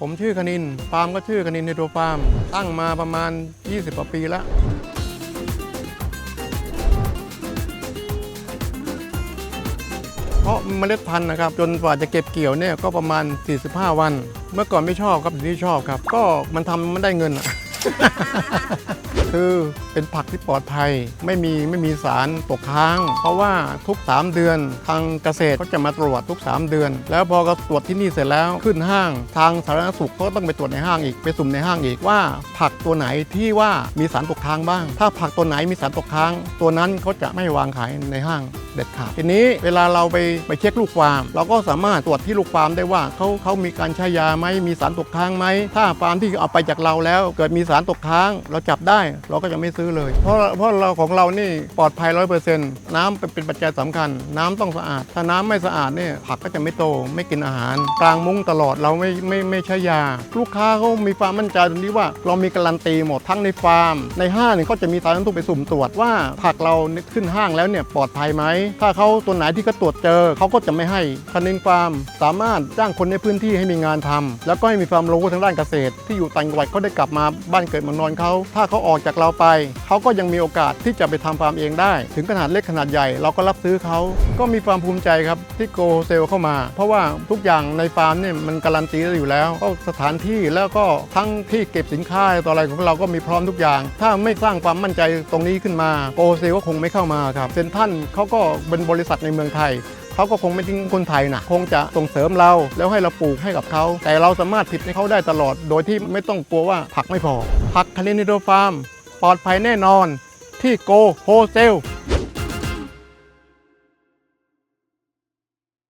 ผมชื่อคณินฟาร์มก็ชื่อคณินในตัวฟาร์ม ตั้งมาประมาณ 20กว่าปีแล้ว เพราะเมล็ดพันธุ์นะครับ จนกว่าจะเก็บเกี่ยวเนี่ยก็ประมาณ 45 วัน เมื่อก่อนไม่ชอบครับทีนี้ชอบครับ ก็มันทำมันได้เงินอะ คือเป็นผักที่ปลอดภัย ไม่มีไม่มีสารตกค้าง เพราะว่าทุก 3 เดือนทางเกษตรเขาจะมาตรวจทุก 3 เดือน แล้วพอก็ตรวจที่นี่เสร็จแล้วขึ้นห้าง ทางสาธารณสุขก็ต้องไปตรวจในห้างอีกไปสุ่มในห้างอีกว่า ผักตัวไหนที่ว่ามีสารตกค้างบ้าง ถ้าผักตัวไหนมีสารตกค้าง ตัวนั้นเขาจะไม่วางขายในห้างเด็ดขาดทีนี้เวลาเราไปไปเช็คลูกฟาร์ม เราก็สามารถตรวจที่ลูกฟาร์มได้ว่าเขาเขามีการใช้ยาไหมมีสารตกค้างไหมถ้าฟาร์มที่เอาไปจากเราแล้ว เกิดมีสารตกค้าง เราจับได้เราก็จะไม่ซื้อเลย เพราะเพราะเราของเรานี่ปลอดภัยร้อยเปอร์เซ็นต์น้ำเป็นเป็นปัจจัยสำคัญ น้ำต้องสะอาด ถ้าน้ำไม่สะอาดเนี่ยผักก็จะไม่โตไม่กินอาหารกลางมุ้งตลอดเราไม่ไม่ไม่ใช้ยา ลูกค้าเขามีความมั่นใจตรงนี้ว่าเรามีการันตีหมดทั้งในฟาร์ม ในห้างเนี่ยเขาจะมีสารทุกไปสุ่มตรวจว่าผักเราขึ้นห้างแล้วเนี่ยปลอดภัยไหมถ้าเขาตัวไหนที่เขาตรวจเจอเขาก็จะไม่ให้คันนิงฟาร์ม สามารถจ้างคนในพื้นที่ให้มีงานทำแล้วก็ให้มีความรู้ทางด้านเกษตร ที่อยู่ต่างจังหวัดเขาได้กลับมาบ้านเกิดเมืองนอนเขาถ้าเขาออกจากเราไป เขาก็ยังมีโอกาสที่จะไปทำฟาร์มเองได้ ถึงขนาดเล็กขนาดใหญ่เราก็รับซื้อเขาก็มีความภูมิใจครับที่โกเซลเข้ามา เพราะว่าทุกอย่างในฟาร์มเนี่ยมันการันตีอยู่แล้วก็สถานที่แล้วก็ทั้งที่เก็บสินค้าต่ออะไรของเราก็มีพร้อมทุกอย่าง ถ้าไม่สร้างความมั่นใจตรงนี้ขึ้นมาโกเซลก็คงไม่เข้ามาครับเซนทันเขาก็เป็นบริษัทในเมืองไทยเขาก็คงไม่ทิ้งคนไทยนะคงจะส่งเสริมเราแล้วให้เราปลูกให้กับเขา แต่เราสามารถผิดให้เขาได้ตลอด โดยที่ไม่ต้องกลัวว่าผักไม่พอ ผักคานิโดฟาร์ม ปลอดภัยแน่นอน ที่โกโฮเซล